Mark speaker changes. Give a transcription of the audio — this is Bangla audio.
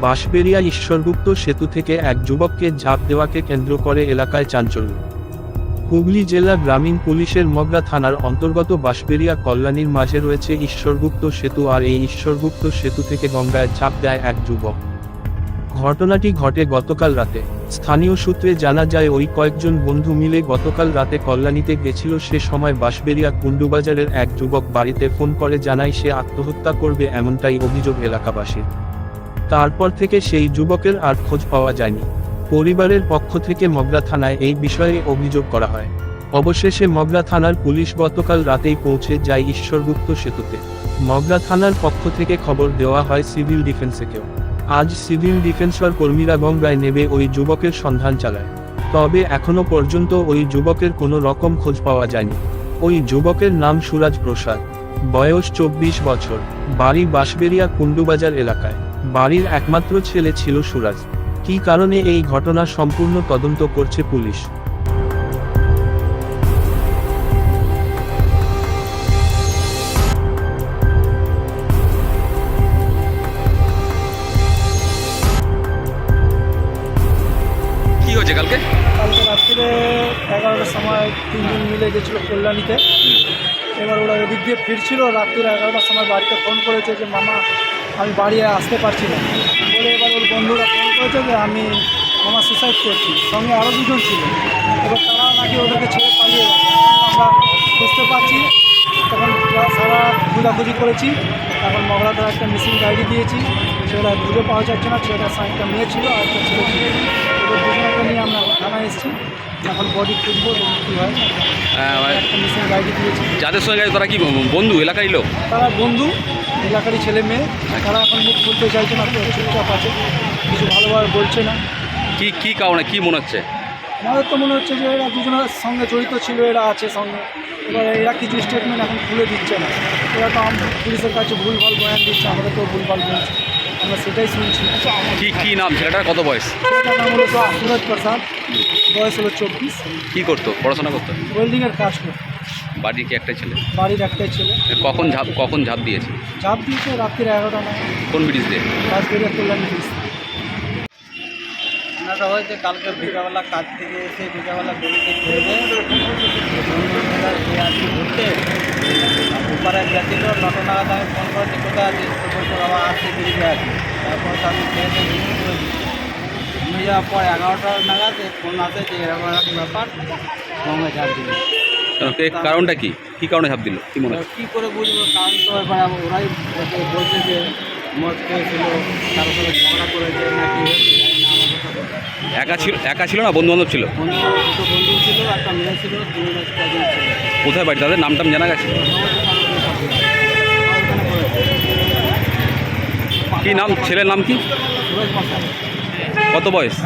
Speaker 1: বাঁশবেড়িয়া ঈশ্বরগুপ্ত সেতু থেকে এক যুবককে ঝাঁপ দেওয়াকে কেন্দ্র করে এলাকায় চাঞ্চল্য। হুগলি জেলা গ্রামীণ পুলিশের মগরা থানার অন্তর্গত বাঁশবেড়িয়া কল্যাণীর মাঝে রয়েছে ঈশ্বরগুপ্ত সেতু আর এই ঈশ্বরগুপ্ত সেতু থেকে গঙ্গায় ঝাঁপ দেয় এক যুবক। ঘটনাটি ঘটে গতকাল রাতে। স্থানীয় সূত্রে জানা যায় ওই কয়েকজন বন্ধু মিলে গতকাল রাতে কল্যাণীতে গেছিল। সে সময় বাঁশবেড়িয়া কুণ্ডুবাজারের এক যুবক বাড়িতে ফোন করে জানায় সে আত্মহত্যা করবে এমনটাই অভিযোগ এলাকাবাসীর। তারপর থেকে সেই যুবকের আর খোঁজ পাওয়া যায়নি। পরিবারের পক্ষ থেকে মগরা থানায় এই বিষয়ে অভিযোগ করা হয়। অবশেষে মগরা থানার পুলিশ গতকাল রাতেই পৌঁছে যায় ঈশ্বরগুপ্ত সেতুতে। মগরা থানার পক্ষ থেকে খবর দেওয়া হয় সিভিল ডিফেন্সেকেও আজ সিভিল ডিফেন্সর কর্মীরা গঙ্গায় নেবে ওই যুবকের সন্ধান চালায়। তবে এখনও পর্যন্ত ওই যুবকের কোনো রকম খোঁজ পাওয়া যায়নি। ওই যুবকের নাম সুরাজ প্রসাদ। বয়স চব্বিশ বছর। বাড়ি বাঁশবেড়িয়া কুণ্ডুবাজার এলাকায়। বাড়ির একমাত্র ছেলে ছিল সুরাজ। কি কারণে এই ঘটনা সম্পূর্ণ তদন্ত করছে পুলিশ?
Speaker 2: কি হয়েছে কালকে?
Speaker 3: কালকে রাত্রিরে এগারোটার সময় তিনজন মিলে গেছিল কল্যাণীতে। এবার ওরা ওদিক দিয়ে ফিরছিল রাত্রিরে এগারোটার সময় বাড়িতে ফোন করেছে যে মামা আমি বাড়ি আসতে পারছি না। বলে এবার ওর বন্ধুরা ফোন করেছে যে আমি আমার সুসাইড করছি। সঙ্গে আরও দুজন ছিল। এবার তারা নাকি ওদেরকে ছেড়ে পালিয়ে আমরা বুঝতে পারছি তখন সারা খোঁজাখুঁজি করেছি। এখন মগরাতে একটা মিসিং ডায়েরি দিয়েছি। সেটা খুঁজে পাওয়া যাচ্ছে না। ছেলেটার সঙ্গে একটা মেয়ে ছিল আর একটা ছেলে ছিল। এবার দুজনকে নিয়ে আমরা থানায় এসেছি। এখন বডি খুঁজবো কী হয়।
Speaker 2: হ্যাঁ,
Speaker 3: একটা মিসিং ডায়েরি দিয়েছি।
Speaker 2: যাদের সঙ্গে তারা কি বন্ধু এলাকারই লোক?
Speaker 3: তারা বন্ধু। এলাকারই ছেলে মেয়ে তারা এখন মুখ খুলতে চাইছে না চুপচাপ আছে কিছু ভালোভাবে বলছে না।
Speaker 2: কি কি কারণে কি মনে হচ্ছে?
Speaker 3: আমাদের তো মনে হচ্ছে যে এরা দুজনের সঙ্গে জড়িত ছিল এরা আছে সঙ্গে। এবার এরা কিছু স্টেটমেন্ট এখন খুলে দিচ্ছে না। এরা তো পুলিশের কাছে ভুলভাল বয়ান দিচ্ছে আমাদের তো ভুলভাল বলছে। আমরা সেটাই শুনছি।
Speaker 2: কি কি নাম? ছেলেটার কত বয়স?
Speaker 3: ছেলেটার নাম হলো সুরজ প্রসাদ। বয়স হলো চব্বিশ।
Speaker 2: কী করতো? পড়াশোনা করতো?
Speaker 3: ওয়েল্ডিংয়ের কাজ করে
Speaker 2: বাড়ির কি একটা ছেলে?
Speaker 3: বাড়ির একটাই ছেলে।
Speaker 2: কখন ঝাঁপ কখন ঝাঁপ দিয়েছে?
Speaker 3: চাপ দিয়েছে রাত্রির এগারোটা নয়
Speaker 2: কোন ব্রিজ দিয়ে?
Speaker 3: কাজ বেরিয়ে কল্যাণ ব্রিজ।
Speaker 4: ঘটনাটা হয়েছে কালকে বিকালবেলা কাজ থেকে এসে বিকালবেলা বেরিয়ে খেয়ে আসি ঘুরতে ওপারে গেছিল নটা নাগাদ আমি ফোন করেছি কোথায় আছিস? তো বলছে বাবা আসছি বেরিয়ে আছি। তারপর আমি খেয়ে ঘুমিয়ে যাওয়ার পর এগারোটা নাগাদ ফোন আসে যে এরকম এরকম ব্যাপার। গঙ্গা ঝাঁপ দিল।
Speaker 2: কারণটা কি? কি কারণে ঝাঁপ দিল? কি মনে
Speaker 4: কী করে বুঝব? কারণ তো এবার ওরাই বলছে- যে মদ খেয়েছিল ঝগড়া করেছে না কি হয়েছে জানি না আমাদের সাথে
Speaker 2: একা ছিল একা ছিল না বন্ধু বান্ধব ছিল?
Speaker 4: বন্ধু দুটো বন্ধু ছিল একটা মেয়ে ছিল দুজন
Speaker 2: কোথায় বাড়ি? তাদের নাম টাম জানা গেছে। কি নাম? ছেলের নাম কি? কত বয়স?